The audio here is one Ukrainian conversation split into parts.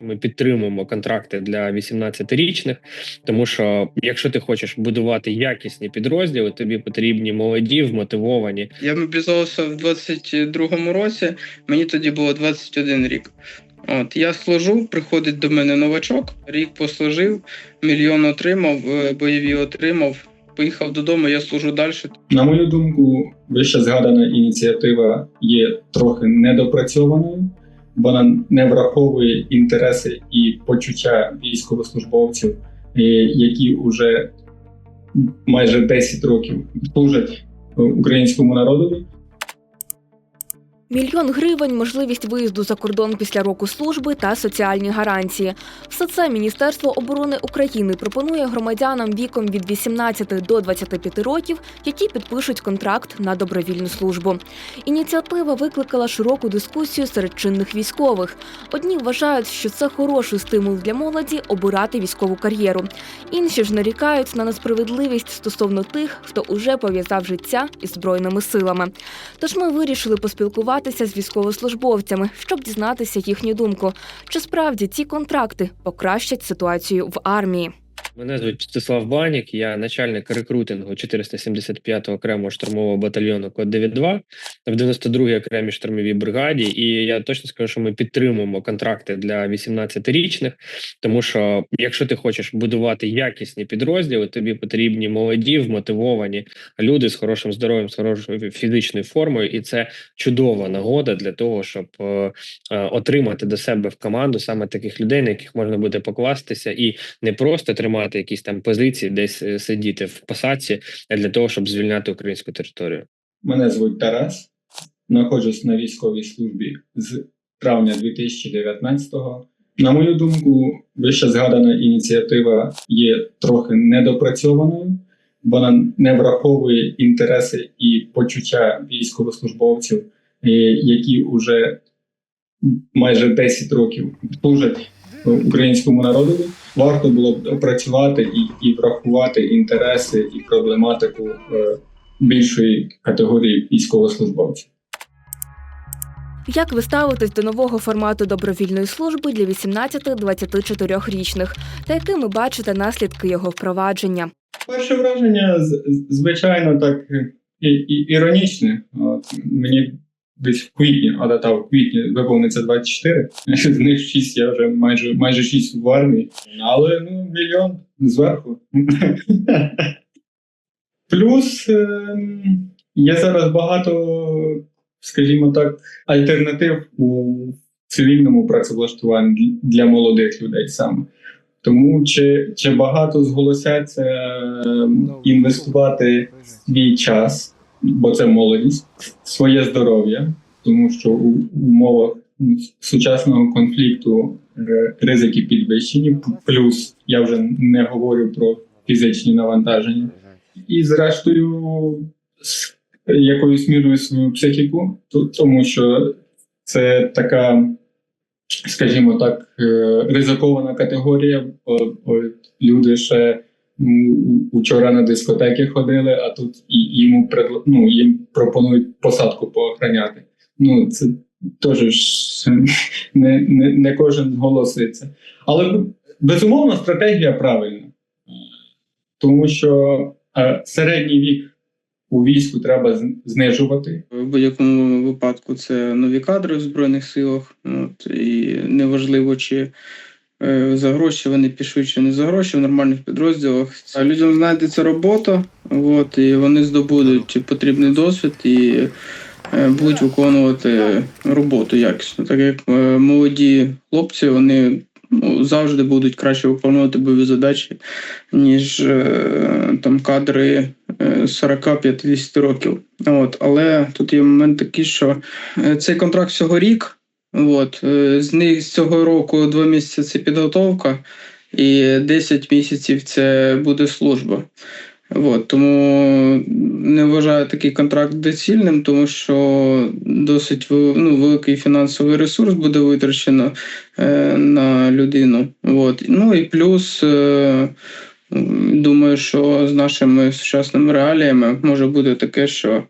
Ми підтримуємо контракти для 18-річних, тому що якщо ти хочеш будувати якісні підрозділи, тобі потрібні молоді, вмотивовані. Я мобілізувався в 22-му році, мені тоді було 21 рік. От я служу, приходить до мене новачок, рік послужив, мільйон отримав, е, бойові отримав. Поїхав додому, я служу далі. На мою думку, вище згадана ініціатива є трохи недопрацьованою. Вона не враховує інтереси і почуття військовослужбовців, е, які вже майже 10 років служать українському народові. Мільйон гривень, можливість виїзду за кордон після року служби та соціальні гарантії. Все це Міністерство оборони України пропонує громадянам віком від 18 до 25 років, які підпишуть контракт на добровільну службу. Ініціатива викликала широку дискусію серед чинних військових. Одні вважають, що це хороший стимул для молоді обирати військову кар'єру. Інші ж нарікають на несправедливість стосовно тих, хто уже пов'язав життя із збройними силами. Тож ми вирішили поспілкуватися з військовослужбовцями, щоб дізнатися їхню думку. Чи справді ці контракти покращать ситуацію в армії? Мене звуть Стислав Банік, я начальник рекрутингу 475-го окремого штурмового батальйону Код 92 в 92-й окремій штурмовій бригаді. І я точно скажу, що ми підтримуємо контракти для 18-річних, тому що якщо ти хочеш будувати якісні підрозділи, тобі потрібні молоді, вмотивовані люди з хорошим здоров'ям, з хорошою фізичною формою, і це чудова нагода для того, щоб е, е, отримати до себе в команду саме таких людей, на яких можна буде покластися, і не просто тримати якісь там позиції, десь е, сидіти в посадці для того, щоб звільняти українську територію. Мене звуть Тарас, знаходжусь на військовій службі з травня 2019-го. На мою думку, вище згадана ініціатива є трохи недопрацьованою. Вона не враховує інтереси і почуття військовослужбовців, е, які вже майже 10 років служать українському народові. Варто було б опрацювати і, і врахувати інтереси і проблематику е, більшої категорії військовослужбовців. Як ви ставитесь до нового формату добровільної служби для 18-24-річних та якими бачите наслідки його впровадження? Перше враження, звичайно, так е, і, і, іронічне. От, мені десь в квітні, а дата в квітні виповниться 24, з них 6 я вже майже, майже 6 в армії, але ну, мільйон зверху. Плюс ем, є зараз багато, скажімо так, альтернатив у цивільному працевлаштуванні для молодих людей саме. Тому чи, чи багато зголосяться ем, інвестувати свій час, бо це молодість, своє здоров'я, тому що у умовах сучасного конфлікту е, ризики підвищені. Плюс я вже не говорю про фізичні навантаження, і зрештою якоюсь мірою свою психіку, тому що це така, скажімо так, е, ризикована категорія. Бо- Люди ще учора на дискотеки ходили, а тут йому ну, їм пропонують посадку поохраняти. Ну, це теж не, не, не кожен зголоситься. Але безумовно стратегія правильна, тому що е, середній вік у війську треба знижувати. В будь-якому випадку це нові кадри в Збройних силах. От, і неважливо, чи за гроші вони пішли, чи не за гроші в нормальних підрозділах. А людям знайдеться робота, от, і вони здобудуть потрібний досвід і е, будуть виконувати роботу якісно. Так як е, молоді хлопці, вони ну, завжди будуть краще виконувати бойові задачі, ніж е, там кадри е, 40-50 років. От, але тут є момент такий, що е, цей контракт всього рік. От, е, з них з цього року два місяці підготовка, і 10 місяців це буде служба. От, тому не вважаю такий контракт доцільним, тому що досить ну, великий фінансовий ресурс буде витрачено е, на людину. От. Ну і плюс, е, думаю, що з нашими сучасними реаліями може бути таке, що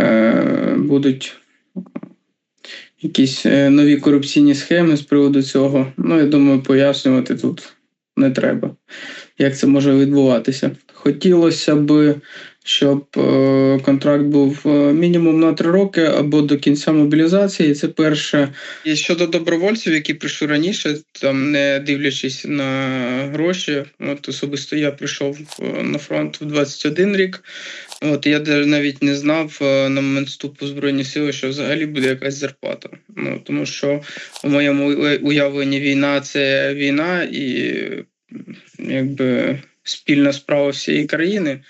е, будуть якісь е, нові корупційні схеми з приводу цього. Ну, я думаю, пояснювати тут не треба, як це може відбуватися. Хотілося б, щоб е, контракт був е, мінімум на три роки або до кінця мобілізації. Це перше. І щодо добровольців, які прийшли раніше, там не дивлячись на гроші, от особисто я прийшов е, на фронт в 21 рік. От я навіть не знав на момент вступу Збройні Сили, що взагалі буде якась зарплата. Ну тому що у моєму уявленні війна це війна і якби спільна справа всієї країни.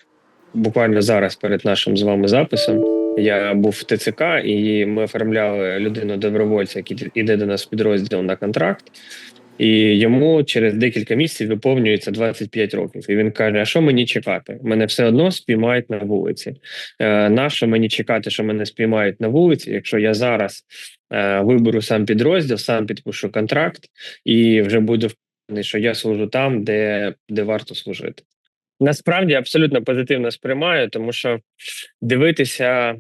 Буквально зараз перед нашим з вами записом я був в ТЦК, і ми оформляли людину добровольця, який іде до нас підрозділ на контракт. І йому через декілька місяців виповнюється 25 років. І він каже: А що мені чекати? Мене все одно спіймають на вулиці. Е, нащо мені чекати, що мене спіймають на вулиці, якщо я зараз е, виберу сам підрозділ, сам підпишу контракт і вже буду впевнений, що я служу там, де, де варто служити. Насправді абсолютно позитивно сприймаю, тому що дивитися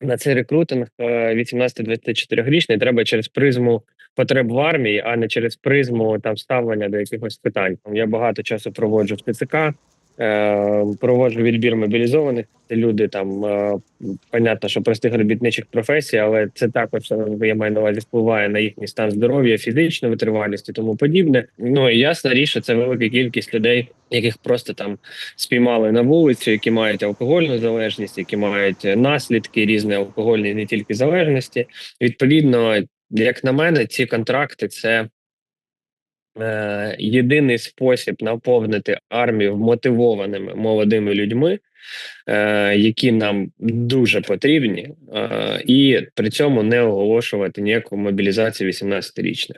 на цей рекрутинг е, 18-24-річний треба через призму потреб в армії, а не через призму там ставлення до якихось питань. Я багато часу проводжу в ТЦК, е, проводжу відбір мобілізованих. Це люди там е, понятно, що простих робітничих професій, але це також е, я маю на увазі впливає на їхній стан здоров'я, фізичну витривалість і тому подібне. Ну і ясна річ, що це велика кількість людей, яких просто там спіймали на вулицю, які мають алкогольну залежність, які мають е, наслідки різні алкогольні, не тільки залежності. Відповідно, як на мене, ці контракти це е, єдиний спосіб наповнити армію вмотивованими молодими людьми, е, які нам дуже потрібні, е, і при цьому не оголошувати ніяку мобілізацію 18-річних.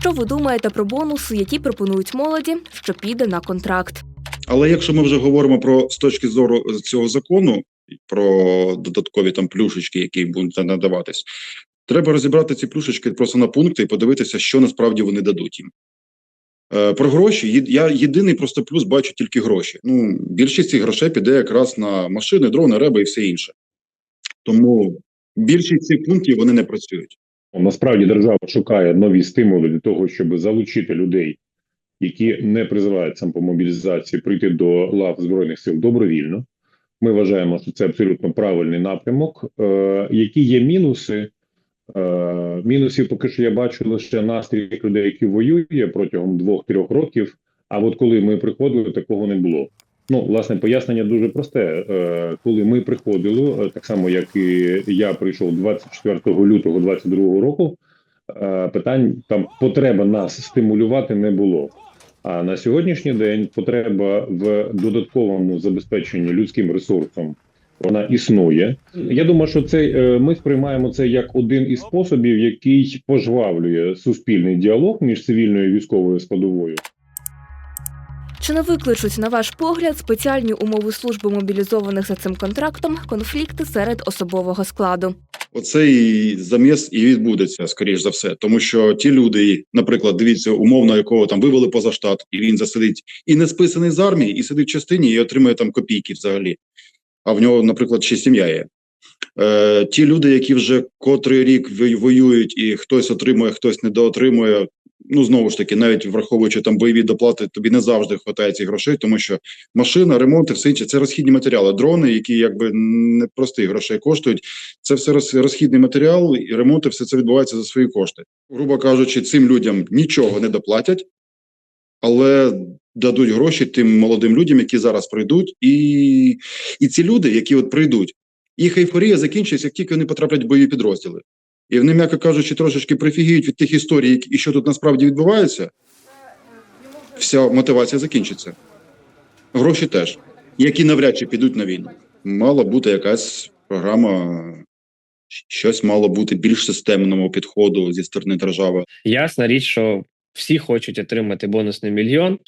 Що ви думаєте про бонуси, які пропонують молоді, що піде на контракт? Але якщо ми вже говоримо про з точки зору цього закону, про додаткові там плюшечки, які будуть надаватись, треба розібрати ці плюшечки просто на пункти і подивитися, що насправді вони дадуть їм. Е, Про гроші я єдиний просто плюс бачу тільки гроші. Ну, більшість цих грошей піде якраз на машини, дрони, реби і все інше. Тому більшість цих пунктів вони не працюють. Насправді держава шукає нові стимули для того, щоб залучити людей, які не призиваються по мобілізації, прийти до лав збройних сил добровільно. Ми вважаємо, що це абсолютно правильний напрямок. Е, які є мінуси? Е, мінусів поки що я бачу лише настрій людей, які воює протягом двох-трьох років. А от коли ми приходили, такого не було. Ну, власне, пояснення дуже просте. Е, коли ми приходили, е, так само як і я прийшов 24 лютого 22 року, питань там потреба нас стимулювати не було. А на сьогоднішній день потреба в додатковому забезпеченні людським ресурсом вона існує. Я думаю, що це е, ми сприймаємо це як один із способів, який пожвавлює суспільний діалог між цивільною і військовою складовою. Чи не викличуть, на ваш погляд, спеціальні умови служби мобілізованих за цим контрактом конфлікти серед особового складу? Оцей заміс і відбудеться, скоріш за все, тому що ті люди, наприклад, дивіться, умовно, якого там вивели поза штат, і він засидить і не списаний з армії, і сидить в частині, і отримує там копійки взагалі. А в нього, наприклад, ще сім'я є. Е, ті люди, які вже котрий рік воюють, і хтось отримує, хтось недоотримує. Ну знову ж таки, навіть враховуючи там бойові доплати, тобі не завжди вистачає цих грошей, тому що машина, ремонт і все інше це розхідні матеріали. Дрони, які якби не простих грошей коштують. Це все розхідний матеріал, і ремонти, все це відбувається за свої кошти. Грубо кажучи, цим людям нічого не доплатять, але дадуть гроші тим молодим людям, які зараз прийдуть, і, і ці люди, які от прийдуть, їх ейфорія закінчиться, як тільки вони потраплять в бойові підрозділи. І вони, м'яко кажучи, трошечки прифігіють від тих історій, і що тут насправді відбувається. Вся мотивація закінчиться. Гроші теж, які навряд чи підуть на війну. Мала бути якась програма, щось мало бути більш системному підходу зі сторони держави. Ясна річ, що всі хочуть отримати бонусний мільйон,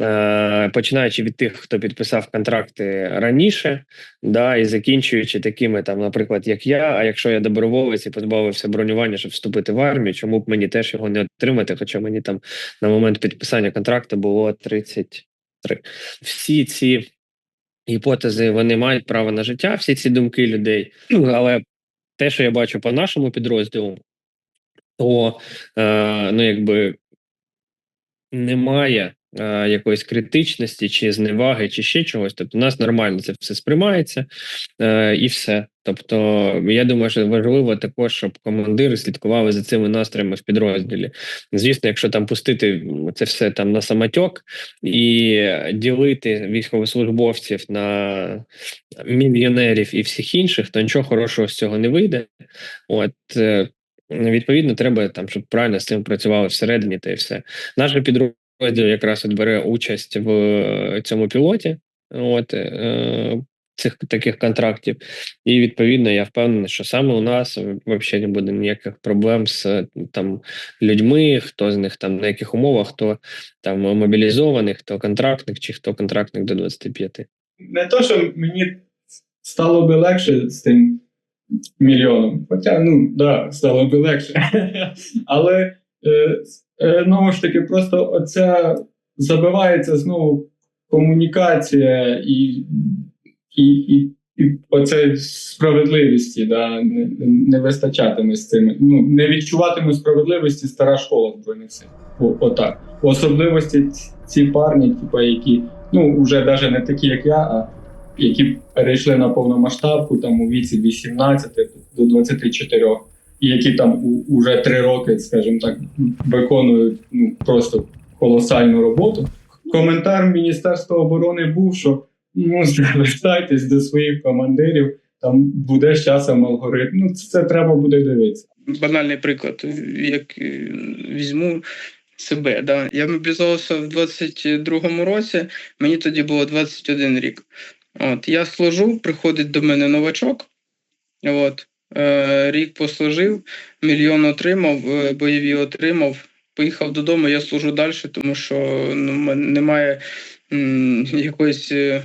е, починаючи від тих, хто підписав контракти раніше, да, і закінчуючи такими, там, наприклад, як я. А якщо я доброволець і позбавився бронювання, щоб вступити в армію, чому б мені теж його не отримати? Хоча мені там на момент підписання контракту було 33. Всі ці гіпотези вони мають право на життя, всі ці думки людей, але те, що я бачу по нашому підрозділу, то е, ну, якби немає е, якоїсь критичності чи зневаги, чи ще чогось. Тобто, у нас нормально це все сприймається е, і все. Тобто, я думаю, що важливо також, щоб командири слідкували за цими настроями в підрозділі. Звісно, якщо там пустити це все там на самотьок і ділити військовослужбовців на мільйонерів і всіх інших, то нічого хорошого з цього не вийде. От е, відповідно, треба там, щоб правильно з цим працювали всередині, та і все. Наш підрозділ якраз от бере участь в е, цьому пілоті. От е, цих таких контрактів, і відповідно я впевнений, що саме у нас взагалі не буде ніяких проблем з е, там людьми, хто з них там на яких умовах, хто там мобілізований, хто контрактник, чи хто контрактник до 25. Не то, що мені стало би легше з тим мільйоном. Хоча, ну, да, стало би легше. Але е, е, знову ж таки, просто оця забивається знову комунікація і, і, і, і оце справедливості, да, не, не вистачатиме з цим. Ну, не відчуватиме справедливості стара школа сил. Отак. Особливості ці парні, типу, які ну, вже навіть не такі, як я, а які перейшли на повномасштабку там у віці 18 до 24, і які там у, уже три роки, скажімо так, виконують ну, просто колосальну роботу. Коментар Міністерства оборони був, що ну, звертайтесь до своїх командирів, там буде з часом алгоритм. Ну, це, це треба буде дивитися. банальний приклад, як візьму себе. Да. Я мобілізувався в 22-му році, мені тоді було 21 рік. От, я служу, приходить до мене новачок. От, е, рік послужив, мільйон отримав, е, бойові отримав. Поїхав додому, я служу далі, тому що ну, немає м, якоїсь е,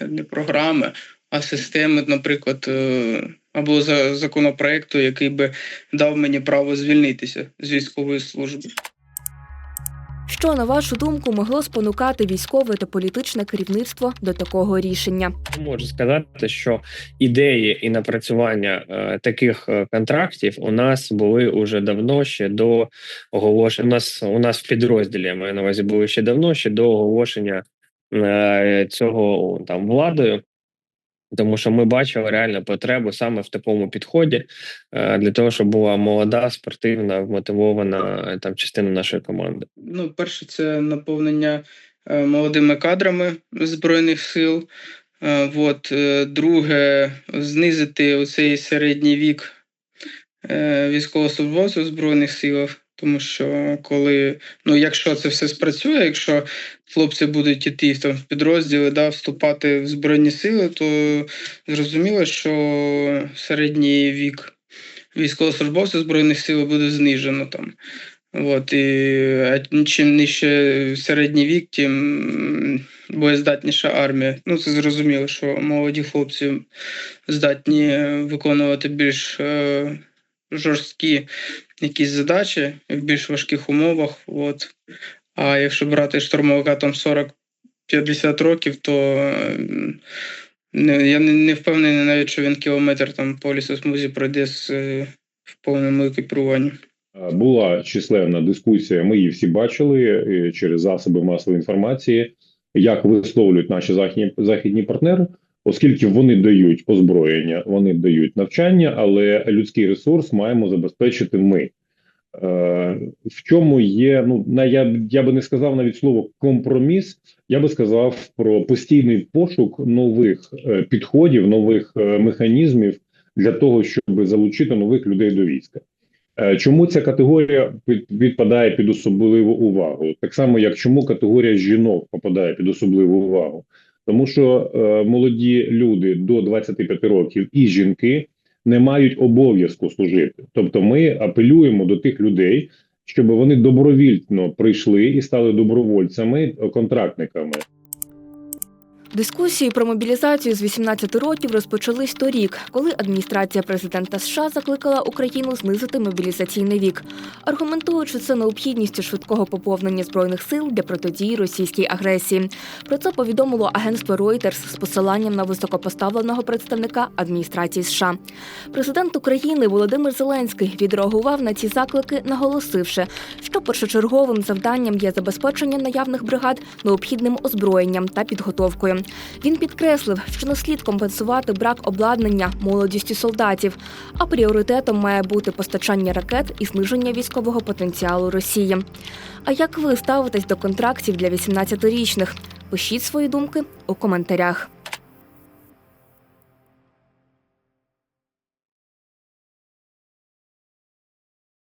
не програми, а системи, наприклад, е, або за законопроекту, який би дав мені право звільнитися з військової служби. Що, на вашу думку, могло спонукати військове та політичне керівництво до такого рішення? Можу сказати, що ідеї і напрацювання е, таких е, контрактів у нас були уже давно ще до оголошення. У нас у нас в підрозділі я маю на увазі були ще давно, ще до оголошення е, цього там владою. Тому що ми бачили реально потребу саме в такому підході е, для того, щоб була молода, спортивна, вмотивована е, там частина нашої команди. Ну, перше, це наповнення е, молодими кадрами Збройних сил. От, друге, знизити оцей середній вік військовослужбовців Збройних силах. Тому що коли, ну якщо це все спрацює, якщо хлопці будуть іти там в підрозділи, да, вступати в Збройні сили, то зрозуміло, що середній вік військовослужбовців Збройних сил буде знижено там. От, і чим нижче середній вік, тим боєздатніша армія. Ну, це зрозуміло, що молоді хлопці здатні виконувати більш е, жорсткі якісь задачі в більш важких умовах. От. А якщо брати штурмовика там 40-50 років, то я не, не впевнений навіть, що він кілометр там по лісосмузі пройде з, е, в повному екіпіруванні. Була численна дискусія. Ми її всі бачили е, через засоби масової інформації, як висловлюють наші західні західні партнери, оскільки вони дають озброєння, вони дають навчання, але людський ресурс маємо забезпечити ми. Е, в чому є ну на я, я би не сказав навіть слово компроміс. Я би сказав про постійний пошук нових е, підходів, нових е, механізмів для того, щоб залучити нових людей до війська. Чому ця категорія під, відпадає під особливу увагу? Так само, як чому категорія жінок попадає під особливу увагу? Тому що е, молоді люди до 25 років і жінки не мають обов'язку служити. Тобто, ми апелюємо до тих людей, щоб вони добровільно прийшли і стали добровольцями, контрактниками. Дискусії про мобілізацію з 18 років розпочались торік, коли адміністрація президента США закликала Україну знизити мобілізаційний вік, аргументуючи це необхідністю швидкого поповнення збройних сил для протидії російській агресії. Про це повідомило агентство Reuters з посиланням на високопоставленого представника адміністрації США. Президент України Володимир Зеленський відреагував на ці заклики, наголосивши, що першочерговим завданням є забезпечення наявних бригад необхідним озброєнням та підготовкою. Він підкреслив, що не слід компенсувати брак обладнання молодістю солдатів, а пріоритетом має бути постачання ракет і зниження військового потенціалу Росії. А як ви ставитесь до контрактів для 18-річних? Пишіть свої думки у коментарях.